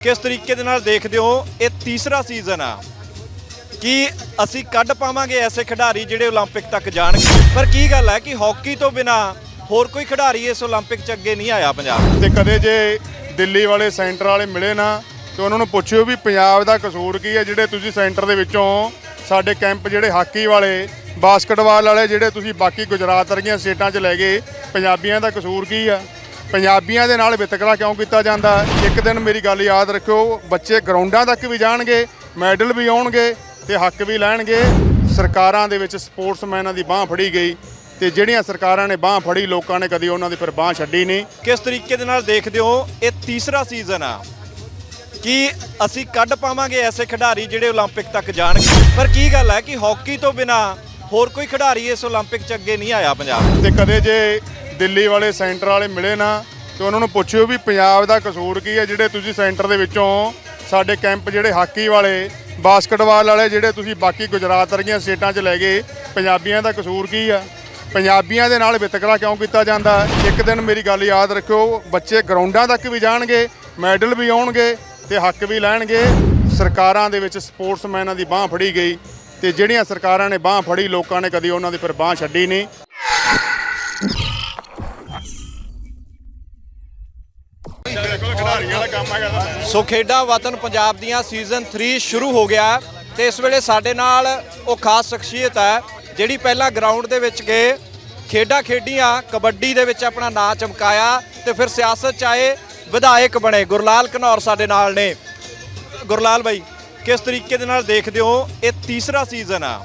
ਕਿਸ ਤਰੀਕੇ ਦੇ ਨਾਲ ਦੇਖਦੇ ਹੋ ਇਹ ਤੀਸਰਾ ਸੀਜ਼ਨ ਆ ਕੀ ਅਸੀਂ ਕੱਢ ਪਾਵਾਂਗੇ ਐਸੇ ਖਿਡਾਰੀ ਜਿਹੜੇ 올림픽 ਤੱਕ ਜਾਣਗੇ ਪਰ ਕੀ ਗੱਲ ਹੈ ਕਿ ਹਾਕੀ ਤੋਂ ਬਿਨਾ ਹੋਰ ਕੋਈ ਖਿਡਾਰੀ ਇਸ 올림픽 'ਚ ਅੱਗੇ ਨਹੀਂ ਆਇਆ ਪੰਜਾਬ ਤੇ ਕਦੇ ਜੇ ਦਿੱਲੀ ਵਾਲੇ ਸੈਂਟਰ ਵਾਲੇ ਮਿਲੇ ਨਾ ਤੇ ਉਹਨਾਂ ਨੂੰ ਪੁੱਛਿਓ ਵੀ ਪੰਜਾਬ ਦਾ ਕਸੂਰ ਕੀ ਹੈ ਜਿਹੜੇ ਤੁਸੀਂ ਸੈਂਟਰ ਦੇ ਵਿੱਚੋਂ ਸਾਡੇ ਕੈਂਪ ਜਿਹੜੇ ਹਾਕੀ ਵਾਲੇ ਬਾਸਕਟਬਾਲ ਵਾਲੇ ਜਿਹੜੇ ਤੁਸੀਂ ਬਾਕੀ ਗੁਜਰਾਤ ਵਰਗੀਆਂ ਸਟੇਟਾਂ 'ਚ ਲੈ ਗਏ ਪੰਜਾਬੀਆਂ ਦਾ ਕਸੂਰ ਕੀ ਆ ਪੰਜਾਬੀਆਂ ਦੇ ਨਾਲ ਵਿਤਕਰਾ ਕਿਉਂ ਕੀਤਾ ਜਾਂਦਾ ਇੱਕ ਦਿਨ ਮੇਰੀ ਗੱਲ ਯਾਦ ਰੱਖਿਓ ਬੱਚੇ ਗਰਾਊਂਡਾਂ ਤੱਕ ਵੀ ਜਾਣਗੇ ਮੈਡਲ ਵੀ ਆਉਣਗੇ ਤੇ ਹੱਕ ਵੀ ਲੈਣਗੇ ਸਰਕਾਰਾਂ ਦੇ ਵਿੱਚ ਸਪੋਰਟਸਮੈਨਾਂ ਦੀ ਬਾਹ ਫੜੀ ਗਈ ਤੇ ਜਿਹੜੀਆਂ ਸਰਕਾਰਾਂ ਨੇ ਬਾਹ ਫੜੀ ਲੋਕਾਂ ਨੇ ਕਦੀ ਉਹਨਾਂ ਦੀ ਫਿਰ ਬਾਹ ਛੱਡੀ ਨਹੀਂ ਕਿਸ ਤਰੀਕੇ ਦੇ ਨਾਲ ਦੇਖਦੇ ਹੋ ਇਹ ਤੀਸਰਾ ਸੀਜ਼ਨ ਆ ਕੀ ਅਸੀਂ ਕੱਢ ਪਾਵਾਂਗੇ ਐਸੇ ਖਿਡਾਰੀ ਜਿਹੜੇ 올림픽 ਤੱਕ ਜਾਣਗੇ ਪਰ ਕੀ ਗੱਲ ਹੈ ਕਿ ਹਾਕੀ ਤੋਂ ਬਿਨਾ ਹੋਰ ਕੋਈ ਖਿਡਾਰੀ ਇਸ 올림픽 'ਚ ਅੱਗੇ ਨਹੀਂ ਆਇਆ ਪੰਜਾਬ ਤੇ ਕਦੇ ਜੇ ਦਿੱਲੀ ਵਾਲੇ ਸੈਂਟਰ ਵਾਲੇ ਮਿਲੇ ਨਾ ਤੇ ਉਹਨਾਂ ਨੂੰ ਪੁੱਛਿਓ ਵੀ ਪੰਜਾਬ ਦਾ ਕਸੂਰ ਕੀ ਹੈ ਜਿਹੜੇ ਤੁਸੀਂ ਸੈਂਟਰ ਦੇ ਵਿੱਚੋਂ ਸਾਡੇ ਕੈਂਪ ਜਿਹੜੇ ਹਾਕੀ ਵਾਲੇ, ਬਾਸਕਟਬਾਲ ਵਾਲੇ ਜਿਹੜੇ ਤੁਸੀਂ ਬਾਕੀ ਗੁਜਰਾਤ ਵਰਗੀਆਂ ਸਟੇਟਾਂ 'ਚ ਲੈ ਗਏ, ਪੰਜਾਬੀਆਂ ਦਾ ਕਸੂਰ ਕੀ ਆ? ਪੰਜਾਬੀਆਂ ਦੇ ਨਾਲ ਵਿਤਕਰਾ ਕਿਉਂ ਕੀਤਾ ਜਾਂਦਾ? ਇੱਕ ਦਿਨ ਮੇਰੀ ਗੱਲ ਯਾਦ ਰੱਖਿਓ, ਬੱਚੇ ਗਰਾਊਂਡਾਂ ਤੱਕ ਵੀ ਜਾਣਗੇ, ਮੈਡਲ ਵੀ ਆਉਣਗੇ ਤੇ ਹੱਕ ਵੀ ਲੈਣਗੇ। ਸਰਕਾਰਾਂ ਦੇ ਵਿੱਚ ਸਪੋਰਟਸਮੈਨਾਂ ਦੀ ਬਾਹ ਫੜੀ ਗਈ ਤੇ ਜਿਹੜੀਆਂ ਸਰਕਾਰਾਂ ਨੇ ਬਾਹ ਫੜੀ, ਲੋਕਾਂ ਨੇ ਕਦੀ ਉਹਨਾਂ ਦੀ ਫਿਰ ਬਾਹ ਛੱਡੀ ਨਹੀਂ। ਖਿਡਾਰੀਆਂ ਦਾ ਕੰਮ ਹੈਗਾ ਸੋ ਖੇਡਾਂ ਵਤਨ ਪੰਜਾਬ ਦੀਆਂ ਸੀਜ਼ਨ 3 ਸ਼ੁਰੂ ਹੋ ਗਿਆ ਹੈ ਤੇ ਇਸ ਵੇਲੇ ਸਾਡੇ ਨਾਲ ਉਹ ਖਾਸ ਸ਼ਖਸੀਅਤ ਹੈ ਜਿਹੜੀ ਪਹਿਲਾਂ ਗਰਾਊਂਡ ਦੇ ਵਿੱਚ ਗਏ ਖੇਡਾਂ ਖੇਡੀਆਂ ਕਬੱਡੀ ਦੇ ਵਿੱਚ ਆਪਣਾ ਨਾਂ ਚਮਕਾਇਆ ਤੇ ਫਿਰ ਸਿਆਸਤ ਚ ਆਏ ਵਿਧਾਇਕ ਬਣੇ ਗੁਰਲਾਲ ਘਨੌਰ ਸਾਡੇ ਨਾਲ ਨੇ ਗੁਰਲਾਲ ਬਾਈ ਕਿਸ ਤਰੀਕੇ ਦੇ ਨਾਲ ਦੇਖਦੇ ਹੋ ਇਹ ਤੀਸਰਾ ਸੀਜ਼ਨ ਆ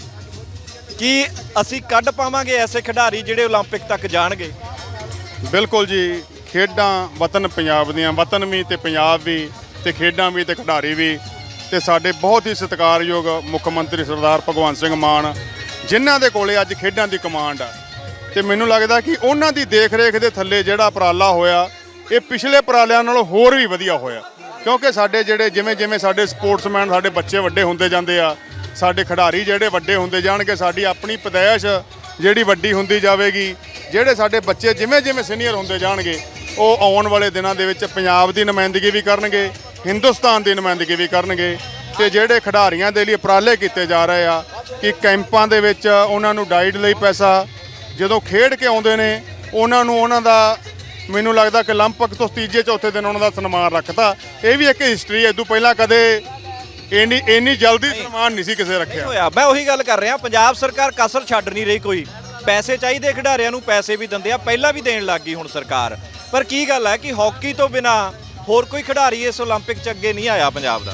ਕੀ ਅਸੀਂ ਕੱਢ ਪਾਵਾਂਗੇ ਐਸੇ ਖਿਡਾਰੀ ਜਿਹੜੇ 올림픽 ਤੱਕ ਜਾਣਗੇ ਬਿਲਕੁਲ ਜੀ ਖੇਡਾਂ ਵਤਨ ਪੰਜਾਬ ਦੀਆਂ, ਵਤਨ ਵੀ ਤੇ ਪੰਜਾਬ ਵੀ ਤੇ ਖੇਡਾਂ ਵੀ ਤੇ ਖਿਡਾਰੀ ਵੀ। ਤੇ ਸਾਡੇ ਬਹੁਤ ਹੀ ਸਤਿਕਾਰਯੋਗ ਮੁੱਖ ਮੰਤਰੀ ਸਰਦਾਰ ਭਗਵੰਤ ਸਿੰਘ ਮਾਨ, ਜਿਨ੍ਹਾਂ ਦੇ ਕੋਲੇ ਅੱਜ ਖੇਡਾਂ ਦੀ ਕਮਾਂਡ ਆ। ਤੇ ਮੈਨੂੰ ਲੱਗਦਾ ਕਿ ਉਹਨਾਂ ਦੀ ਦੇਖ-ਰੇਖ ਦੇ ਥੱਲੇ ਜਿਹੜਾ ਉਪਰਾਲਾ ਹੋਇਆ, ਇਹ ਪਿਛਲੇ ਉਪਰਾਲਿਆਂ ਨਾਲੋਂ ਹੋਰ ਵੀ ਵਧੀਆ ਹੋਇਆ। ਕਿਉਂਕਿ ਸਾਡੇ ਜਿਹੜੇ ਜਿਵੇਂ ਜਿਵੇਂ ਸਾਡੇ ਸਪੋਰਟਸਮੈਨ, ਸਾਡੇ ਬੱਚੇ ਵੱਡੇ ਹੁੰਦੇ ਜਾਂਦੇ ਆ, ਸਾਡੇ ਖਿਡਾਰੀ ਜਿਹੜੇ ਵੱਡੇ ਹੁੰਦੇ ਜਾਣਗੇ, ਸਾਡੀ ਆਪਣੀ ਪਦੈਸ਼ ਜਿਹੜੀ ਵੱਡੀ ਹੁੰਦੀ ਜਾਵੇਗੀ, ਜਿਹੜੇ ਸਾਡੇ ਬੱਚੇ ਜਿਵੇਂ ਜਿਵੇਂ ਸੀਨੀਅਰ ਹੁੰਦੇ ਜਾਣਗੇ ਉਹ ਆਉਣ ਵਾਲੇ ਦਿਨਾਂ ਦੇ ਵਿੱਚ ਪੰਜਾਬ ਦੀ ਨੁਮਾਇੰਦਗੀ ਵੀ ਕਰਨਗੇ ਹਿੰਦੁਸਤਾਨ ਦੀ ਨੁਮਾਇੰਦਗੀ ਵੀ ਕਰਨਗੇ ਤੇ ਜਿਹੜੇ ਖਿਡਾਰੀਆਂ ਦੇ ਲਈ ਉਪਰਾਲੇ ਕੀਤੇ ਜਾ ਰਹੇ ਆ ਕਿ ਕੈਂਪਾਂ ਦੇ ਵਿੱਚ ਉਹਨਾਂ ਨੂੰ ਡਾਈਟ ਲਈ ਪੈਸਾ ਜਦੋਂ ਖੇਡ ਕੇ ਆਉਂਦੇ ਨੇ ਉਹਨਾਂ ਨੂੰ ਉਹਨਾਂ ਦਾ ਮੈਨੂੰ ਲੱਗਦਾ ਕਿ 올림픽 ਤੋਂ ਤੀਜੇ ਚੌਥੇ ਦਿਨ ਉਹਨਾਂ ਦਾ ਸਨਮਾਨ ਰੱਖਤਾ ਇਹ ਵੀ ਇੱਕ ਹਿਸਟਰੀ ਹੈ ਇਦੋਂ ਪਹਿਲਾਂ ਕਦੇ ਇੰਨੀ ਇੰਨੀ ਜਲਦੀ ਸਨਮਾਨ ਨਹੀਂ ਸੀ ਕਿਸੇ ਰੱਖਿਆ ਹੋਇਆ ਮੈਂ ਉਹੀ ਗੱਲ ਕਰ ਰਿਹਾ ਪੰਜਾਬ ਸਰਕਾਰ ਕਸਰ ਛੱਡ ਨਹੀਂ ਰਹੀ ਕੋਈ ਪੈਸੇ ਚਾਹੀਦੇ, ਖਿਡਾਰੀਆਂ ਨੂੰ ਪੈਸੇ ਵੀ ਦਿੰਦੇ ਆ, ਪਹਿਲਾਂ ਵੀ ਦੇਣ ਲੱਗ ਗਈ ਹੁਣ ਸਰਕਾਰ। ਪਰ ਕੀ ਗੱਲ ਹੈ ਕਿ ਹਾਕੀ ਤੋਂ ਬਿਨਾ ਹੋਰ ਕੋਈ ਖਿਡਾਰੀ ਇਸ 올림픽 ਚ ਅੱਗੇ ਨਹੀਂ ਆਇਆ ਪੰਜਾਬ ਦਾ?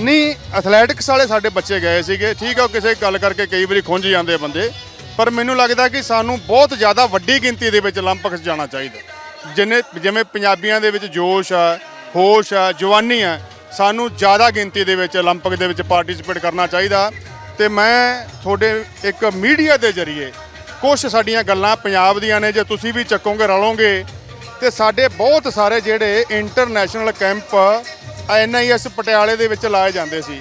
ਨਹੀਂ ਐਥਲੈਟਿਕਸ ਵਾਲੇ ਸਾਡੇ ਬੱਚੇ ਗਏ ਸੀਗੇ। ਠੀਕ ਆ ਕਿਸੇ ਗੱਲ ਕਰਕੇ ਕਈ ਵਾਰੀ ਖੁੰਝ ਜਾਂਦੇ ਬੰਦੇ। ਪਰ ਮੈਨੂੰ ਲੱਗਦਾ ਕਿ ਸਾਨੂੰ ਬਹੁਤ ਜ਼ਿਆਦਾ ਵੱਡੀ ਗਿਣਤੀ ਦੇ ਵਿੱਚ 올림픽ਸ ਜਾਣਾ ਚਾਹੀਦਾ। ਜਿੰਨੇ, ਜਿਵੇਂ ਪੰਜਾਬੀਆਂ ਦੇ ਵਿੱਚ ਜੋਸ਼ ਆ, ਹੋਸ਼ ਆ, ਜਵਾਨੀ ਆ, ਸਾਨੂੰ ਜ਼ਿਆਦਾ ਗਿਣਤੀ ਦੇ ਵਿੱਚ 올림픽 ਦੇ ਵਿੱਚ ਪਾਰਟਿਸਿਪੇਟ ਕਰਨਾ ਚਾਹੀਦਾ। ਤੇ ਮੈਂ ਤੁਹਾਡੇ ਇੱਕ ਮੀਡੀਆ ਦੇ ਜ਼ਰੀਏ ਕੁਝ ਸਾਡੀਆਂ ਗੱਲਾਂ ਪੰਜਾਬ ਦੀਆਂ ਨੇ, ਜੇ ਤੁਸੀਂ ਵੀ ਚੱਕੋਗੇ, ਰਲੋਗੇ। ਤੇ ਸਾਡੇ ਬਹੁਤ ਸਾਰੇ ਜਿਹੜੇ ਇੰਟਰਨੈਸ਼ਨਲ ਕੈਂਪ ਐਨਆਈਐਸ ਪਟਿਆਲੇ ਦੇ ਵਿੱਚ ਲਾਏ ਜਾਂਦੇ ਸੀ।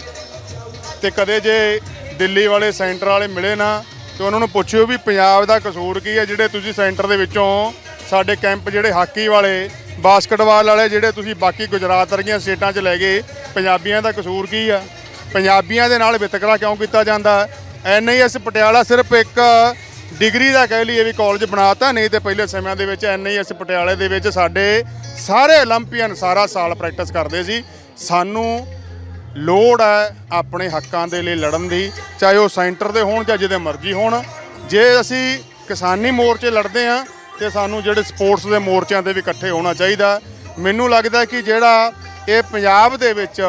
ਤੇ ਕਦੇ ਜੇ ਦਿੱਲੀ ਵਾਲੇ ਸੈਂਟਰ ਵਾਲੇ ਮਿਲੇ ਨਾ, ਤੇ ਉਹਨਾਂ ਨੂੰ ਪੁੱਛਿਓ ਵੀ ਪੰਜਾਬ ਦਾ ਕਸੂਰ ਕੀ ਹੈ, ਜਿਹੜੇ ਤੁਸੀਂ ਸੈਂਟਰ ਦੇ ਵਿੱਚੋਂ ਸਾਡੇ ਕੈਂਪ ਜਿਹੜੇ ਹਾਕੀ ਵਾਲੇ, ਬਾਸਕਟਬਾਲ ਵਾਲੇ, ਜਿਹੜੇ ਤੁਸੀਂ ਬਾਕੀ ਗੁਜਰਾਤ ਵਰਗੀਆਂ ਸਟੇਟਾਂ 'ਚ ਲੈ ਗਏ, ਪੰਜਾਬੀਆਂ ਦਾ ਕਸੂਰ ਕੀ ਆ? ਪੰਜਾਬੀਆਂ ਦੇ ਨਾਲ ਵਿਤਕਰਾ ਕਿਉਂ ਕੀਤਾ ਜਾਂਦਾ? ਐਨਆਈਐਸ ਪਟਿਆਲਾ ਸਿਰਫ ਇੱਕ ਡਿਗਰੀ ਦਾ ਕਹਿ ਲਈਏ ਵੀ ਕਾਲਜ ਬਣਾਤਾ, ਨਹੀਂ ਤੇ ਪਹਿਲੇ ਸਮਿਆਂ ਦੇ ਵਿੱਚ ਐਨਆਈਐਸ ਪਟਿਆਲੇ ਦੇ ਵਿੱਚ ਸਾਡੇ ਸਾਰੇ 올림픽ਨ ਸਾਰਾ ਸਾਲ ਪ੍ਰੈਕਟਿਸ ਕਰਦੇ ਸੀ। ਸਾਨੂੰ ਲੋੜ ਹੈ ਆਪਣੇ ਹੱਕਾਂ ਦੇ ਲਈ ਲੜਨ ਦੀ, ਚਾਹੇ ਉਹ ਸੈਂਟਰ ਦੇ ਹੋਣ ਜਾਂ ਜਿਹਦੇ ਮਰਜ਼ੀ ਹੋਣ। ਜੇ ਅਸੀਂ ਕਿਸਾਨੀ ਮੋਰਚੇ ਲੜਦੇ ਆ ਤੇ ਸਾਨੂੰ ਜਿਹੜੇ ਸਪੋਰਟਸ ਦੇ ਮੋਰਚਿਆਂ ਤੇ ਵੀ ਇਕੱਠੇ ਹੋਣਾ ਚਾਹੀਦਾ। ਮੈਨੂੰ ਲੱਗਦਾ ਕਿ ਜਿਹੜਾ ਇਹ ਪੰਜਾਬ ਦੇ ਵਿੱਚ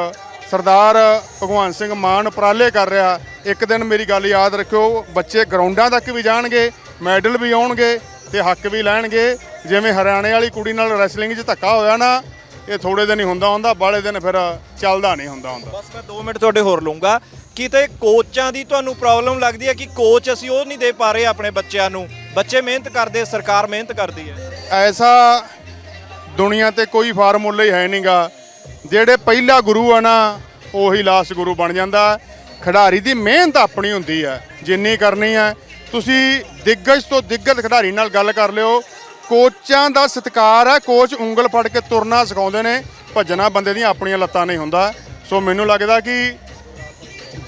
ਸਰਦਾਰ ਭਗਵੰਤ ਸਿੰਘ ਮਾਨ ਉਪਰਾਲੇ ਕਰ ਰਿਹਾ। ਇੱਕ ਦਿਨ ਮੇਰੀ ਗੱਲ ਯਾਦ ਰੱਖਿਓ ਬੱਚੇ ਗਰਾਊਂਡਾਂ ਤੱਕ ਵੀ ਜਾਣਗੇ ਮੈਡਲ ਵੀ ਆਉਣਗੇ ਤੇ ਹੱਕ ਵੀ ਲੈਣਗੇ। ਜਿਵੇਂ ਹਰਿਆਣੇ ਵਾਲੀ ਕੁੜੀ ਨਾਲ ਰੈਸਲਿੰਗ 'ਚ ਧੱਕਾ ਹੋਇਆ ਨਾ ਇਹ ਥੋੜੇ ਦਿਨ ਹੀ ਹੁੰਦਾ ਹੁੰਦਾ ਬਾਲੇ ਦਿਨ ਫਿਰ ਚੱਲਦਾ ਨਹੀਂ ਹੁੰਦਾ ਹੁੰਦਾ। ਬਸ ਮੈਂ 2 ਮਿੰਟ ਤੁਹਾਡੇ ਹੋਰ ਲਵਾਂਗਾ ਕਿਤੇ ਕੋਚਾਂ ਦੀ ਤੁਹਾਨੂੰ ਪ੍ਰੋਬਲਮ ਲੱਗਦੀ ਹੈ ਕਿ ਕੋਚ ਅਸੀਂ ਉਹ ਨਹੀਂ ਦੇ ਪਾ ਰਹੇ ਆਪਣੇ ਬੱਚਿਆਂ ਨੂੰ? ਬੱਚੇ ਮਿਹਨਤ ਕਰਦੇ ਸਰਕਾਰ ਮਿਹਨਤ ਕਰਦੀ ਹੈ। ਐਸਾ ਦੁਨੀਆ ਤੇ ਕੋਈ ਫਾਰਮੂਲਾ ਹੀ ਹੈ ਨਹੀਂਗਾ ਜਿਹੜੇ ਪਹਿਲਾ ਗੁਰੂ ਆ ਨਾ, ਉਹੀ ਲਾਸਟ ਗੁਰੂ ਬਣ ਜਾਂਦਾ। ਖਿਡਾਰੀ ਦੀ ਮਿਹਨਤ ਆਪਣੀ ਹੁੰਦੀ ਹੈ ਜਿੰਨੀ ਕਰਨੀ ਹੈ ਤੁਸੀਂ ਦਿੱਗਜ ਤੋਂ ਦਿੱਗਜ ਖਿਡਾਰੀ ਨਾਲ ਗੱਲ ਕਰ ਲਿਓ। ਕੋਚਾਂ ਦਾ ਸਤਿਕਾਰ ਹੈ ਕੋਚ ਉਂਗਲ ਫੜ ਕੇ ਤੁਰਨਾ ਸਿਖਾਉਂਦੇ ਨੇ। ਭੱਜਣਾ ਬੰਦੇ ਦੀਆਂ ਆਪਣੀਆਂ ਲੱਤਾਂ ਨਹੀਂ ਹੁੰਦਾ। ਸੋ ਮੈਨੂੰ ਲੱਗਦਾ ਕਿ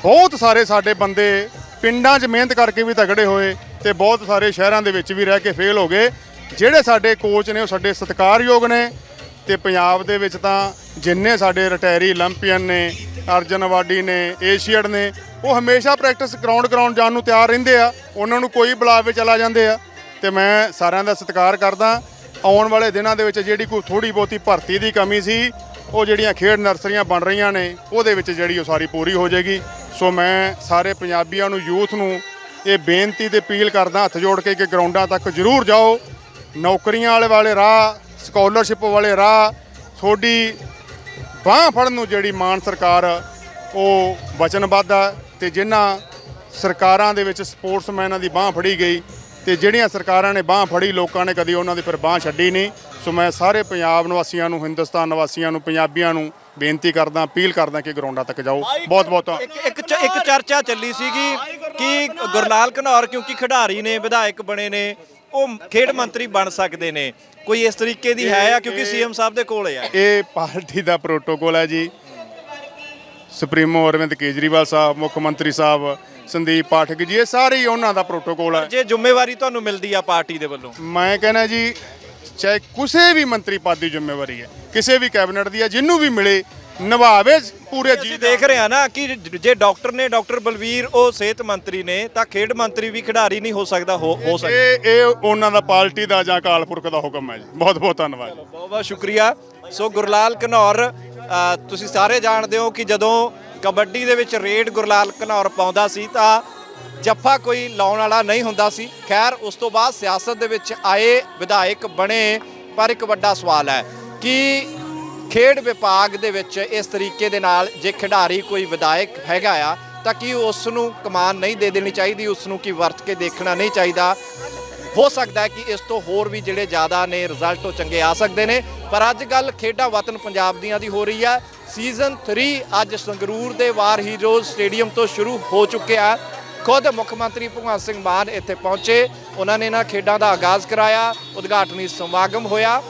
ਬਹੁਤ ਸਾਰੇ ਸਾਡੇ ਬੰਦੇ ਪਿੰਡਾਂ 'ਚ ਮਿਹਨਤ ਕਰਕੇ ਵੀ ਤਗੜੇ ਹੋਏ ਤੇ ਬਹੁਤ ਸਾਰੇ ਸ਼ਹਿਰਾਂ ਦੇ ਵਿੱਚ ਵੀ ਰਹਿ ਕੇ ਫੇਲ ਹੋ ਗਏ। ਜਿਹੜੇ ਸਾਡੇ ਕੋਚ ਨੇ, ਉਹ ਸਾਡੇ ਸਤਿਕਾਰਯੋਗ ਨੇ। ਤੇ ਪੰਜਾਬ ਦੇ ਵਿੱਚ ਤਾਂ ਜਿੰਨੇ ਸਾਡੇ ਰਟੈਰੀ 올림픽ੀਅਨ ਨੇ, ਅਰਜਨ ਵਾਡੀ ਨੇ ਏਸ਼ੀਅਡ ਨੇ, ਉਹ ਹਮੇਸ਼ਾ ਪ੍ਰੈਕਟਿਸ ਗਰਾਊਂਡ ਗਰਾਊਂਡ ਜਾਣ ਨੂੰ ਤਿਆਰ ਰਹਿੰਦੇ ਆ। ਉਹਨਾਂ ਨੂੰ ਕੋਈ ਬੁਲਾਵੇ ਚਲਾ ਜਾਂਦੇ ਆ। ਤੇ ਮੈਂ ਸਾਰਿਆਂ ਦਾ ਸਤਿਕਾਰ ਕਰਦਾ। ਆਉਣ ਵਾਲੇ ਦਿਨਾਂ ਦੇ ਵਿੱਚ ਜਿਹੜੀ ਕੋਈ ਥੋੜੀ ਬਹੁਤੀ ਭਰਤੀ ਦੀ ਕਮੀ ਸੀ, ਉਹ ਜਿਹੜੀਆਂ ਖੇਡ ਨਰਸਰੀਆਂ ਬਣ ਰਹੀਆਂ ਨੇ, ਉਹਦੇ ਵਿੱਚ ਜਿਹੜੀ ਉਹ ਸਾਰੀ ਪੂਰੀ ਹੋ ਜਾਏਗੀ। ਸੋ ਮੈਂ ਸਾਰੇ ਪੰਜਾਬੀਆਂ ਨੂੰ, ਯੂਥ ਨੂੰ ਇਹ ਬੇਨਤੀ ਤੇ ਅਪੀਲ ਕਰਦਾ, ਹੱਥ ਜੋੜ ਕੇ ਕਿ ਗਰਾਊਂਡਾਂ ਤੱਕ ਜ਼ਰੂਰ ਜਾਓ। ਨੌਕਰੀਆਂ ਵਾਲੇ ਵਾਲੇ ਰਾਹ ਸਕਾਲਰਸ਼ਿਪ ਵਾਲੇ ਰਾਹ ਥੋੜੀ ਬਾਹ ਫੜਨ ਨੂੰ ਜਿਹੜੀ ਮਾਨ ਸਰਕਾਰ ਉਹ ਵਚਨਬੱਧ ਆ ਤੇ ਜਿਨ੍ਹਾਂ ਸਰਕਾਰਾਂ ਦੇ ਵਿੱਚ ਸਪੋਰਟਸਮੈਨਾਂ ਦੀ ਬਾਹ ਫੜੀ ਗਈ ਤੇ ਜਿਹੜੀਆਂ ਸਰਕਾਰਾਂ ਨੇ ਬਾਹ ਫੜੀ, ਲੋਕਾਂ ਨੇ ਕਦੀ ਉਹਨਾਂ ਦੀ ਫਿਰ ਬਾਹ ਛੱਡੀ ਨਹੀਂ। ਸੋ ਮੈਂ ਸਾਰੇ ਪੰਜਾਬ ਨਿਵਾਸੀਆਂ ਨੂੰ, ਹਿੰਦੁਸਤਾਨ ਨਿਵਾਸੀਆਂ ਨੂੰ, ਪੰਜਾਬੀਆਂ ਨੂੰ ਬੇਨਤੀ ਕਰਦਾ, ਅਪੀਲ ਕਰਦਾ ਕਿ ਗਰਾਊਂਡਾਂ ਤੱਕ ਜਾਓ। ਬਹੁਤ ਬਹੁਤ ਇੱਕ ਇੱਕ ਚ- ਇੱਕ ਚਰਚਾ ਚੱਲੀ ਸੀਗੀ ਕਿ ਗੁਰਲਾਲ ਘਨੌਰ ਕਿਉਂਕਿ ਖਿਡਾਰੀ ਨੇ, ਵਿਧਾਇਕ ਬਣੇ ਨੇ ਉਹ ਖੇਡ ਮੰਤਰੀ ਬਣ ਸਕਦੇ ਨੇ। ਕੋਈ ਇਸ ਤਰੀਕੇ ਦੀ ਹੈ ਆ? ਕਿਉਂਕਿ ਸੀਐਮ ਸਾਹਿਬ ਦੇ ਕੋਲ ਆ। ਇਹ ਪਾਰਟੀ ਦਾ ਪ੍ਰੋਟੋਕੋਲ ਹੈ ਜੀ। ਸੁਪਰੀਮੋ ਅਰਵਿੰਦ ਕੇਜਰੀਵਾਲ ਸਾਹਿਬ ਮੁੱਖ ਮੰਤਰੀ ਸਾਹਿਬ ਸੰਦੀਪ ਪਾਠਕ ਜੀ ਇਹ ਸਾਰੇ ਹੀ ਉਹਨਾਂ ਦਾ ਪ੍ਰੋਟੋਕੋਲ ਹੈ। ਜੇ ਜ਼ਿੰਮੇਵਾਰੀ ਤੁਹਾਨੂੰ ਮਿਲਦੀ ਆ ਪਾਰਟੀ ਦੇ ਵੱਲੋਂ? ਮੈਂ ਕਹਿੰਦਾ ਜੀ ਚਾਹੇ ਕਿਸੇ ਵੀ ਮੰਤਰੀ ਪਦ ਦੀ ਜ਼ਿੰਮੇਵਾਰੀ ਹੈ ਕਿਸੇ ਵੀ ਕੈਬਨਿਟ ਦੀ ਹੈ ਜਿਹਨੂੰ ਵੀ ਮਿਲੇ ਨਿਭਾਵੇ ਪੂਰੇ ਜੀ ਅਸੀਂ ਦੇਖ ਰਹੇ ਹਾਂ ਨਾ ਕਿ ਜੇ ਡਾਕਟਰ ਨੇ ਡਾਕਟਰ ਬਲਵੀਰ ਉਹ ਸਿਹਤ ਮੰਤਰੀ ਨੇ ਤਾਂ ਖੇਡ ਮੰਤਰੀ ਵੀ ਖਿਡਾਰੀ ਨਹੀਂ ਹੋ ਸਕਦਾ ਹੋ ਹੋ ਸਕਦਾ। ਇਹ ਇਹ ਉਹਨਾਂ ਦਾ ਪਾਰਟੀ ਦਾ ਜਾਂ ਅਕਾਲ ਪੁਰਖ ਦਾ ਹੁਕਮ ਹੈ ਜੀ। ਬਹੁਤ ਬਹੁਤ ਧੰਨਵਾਦ ਬਹੁਤ ਬਹੁਤ ਸ਼ੁਕਰੀਆ। ਸੋ ਗੁਰਲਾਲ ਘਨੌਰ ਅ, ਤੁਸੀਂ ਸਾਰੇ ਜਾਣਦੇ ਹੋ ਕਿ ਜਦੋਂ ਕਬੱਡੀ ਦੇ ਵਿੱਚ ਰੇਡ ਗੁਰਲਾਲ ਘਨੌਰ ਪਾਉਂਦਾ ਸੀ ਤਾਂ ਜੱਫਾ ਕੋਈ ਲਾਉਣ ਵਾਲਾ ਨਹੀਂ ਹੁੰਦਾ ਸੀ। ਖੈਰ ਉਸ ਤੋਂ ਬਾਅਦ ਸਿਆਸਤ ਦੇ ਵਿੱਚ ਆਏ ਵਿਧਾਇਕ ਬਣੇ ਪਰ ਇੱਕ ਵੱਡਾ ਸਵਾਲ ਹੈ ਕਿ ਖੇਡ ਵਿਭਾਗ ਦੇ ਵਿੱਚ ਇਸ ਤਰੀਕੇ ਦੇ ਨਾਲ ਜੇ ਖਿਡਾਰੀ ਕੋਈ ਵਿਧਾਇਕ ਹੈਗਾ ਆ, ਤਾਂ ਕੀ ਉਸ ਨੂੰ ਕਮਾਨ ਨਹੀਂ ਦੇ ਦੇਣੀ ਚਾਹੀਦੀ ਉਸ ਨੂੰ ਕੀ ਵਰਤ ਕੇ ਦੇਖਣਾ ਨਹੀਂ ਚਾਹੀਦਾ? ਹੋ ਸਕਦਾ ਹੈ ਕਿ ਇਸ ਤੋਂ ਹੋਰ ਵੀ ਜਿਹੜੇ ਜ਼ਿਆਦਾ ਨੇ ਰਿਜ਼ਲਟ ਉਹ ਚੰਗੇ ਆ ਸਕਦੇ ਨੇ, ਪਰ ਅੱਜ ਗੱਲ ਖੇਡਾਂ ਵਤਨ ਪੰਜਾਬ ਦੀਆਂ ਦੀ ਹੋ ਰਹੀ ਹੈ ਸੀਜ਼ਨ 3 ਅੱਜ ਸੰਗਰੂਰ ਦੇ ਵਾਰ ਹੀਰੋਜ਼ ਸਟੇਡੀਅਮ ਤੋਂ ਸ਼ੁਰੂ ਹੋ ਚੁੱਕਿਆ। ਖੁਦ ਮੁੱਖ ਮੰਤਰੀ ਭਗਵੰਤ ਸਿੰਘ ਮਾਨ ਇੱਥੇ ਪਹੁੰਚੇ, ਉਹਨਾਂ ਨੇ ਇਹਨਾਂ ਖੇਡਾਂ ਦਾ ਆਗਾਜ਼ ਕਰਾਇਆ, ਉਦਘਾਟਨੀ ਸਮਾਗਮ ਹੋਇਆ।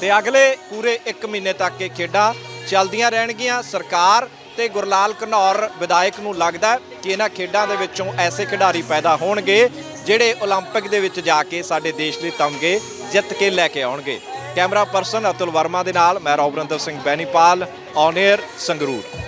ਤੇ ਅਗਲੇ ਪੂਰੇ 1 ਮਹੀਨੇ ਤੱਕ ਇਹ ਖੇਡਾਂ ਚੱਲਦੀਆਂ ਰਹਿਣਗੀਆਂ। ਸਰਕਾਰ ਤੇ ਗੁਰਲਾਲ ਘਨੌਰ ਵਿਧਾਇਕ ਨੂੰ ਲੱਗਦਾ ਕਿ ਇਹਨਾਂ ਖੇਡਾਂ ਦੇ ਵਿੱਚੋਂ ਐਸੇ ਖਿਡਾਰੀ ਪੈਦਾ ਹੋਣਗੇ ਜਿਹੜੇ 올림픽 ਦੇ ਵਿੱਚ ਜਾ ਕੇ ਸਾਡੇ ਦੇਸ਼ ਲਈ ਤਮਗੇ ਜਿੱਤ ਕੇ ਲੈ ਕੇ ਆਉਣਗੇ। ਕੈਮਰਾ ਪਰਸਨ ਅਤੁਲ ਵਰਮਾ ਦੇ ਨਾਲ ਮੈਂ ਰੌਬਰਿੰਦਰ ਸਿੰਘ ਬੈਨੀਪਾਲ, ਔਨ 에ਅਰ ਸੰਗਰੂਰ।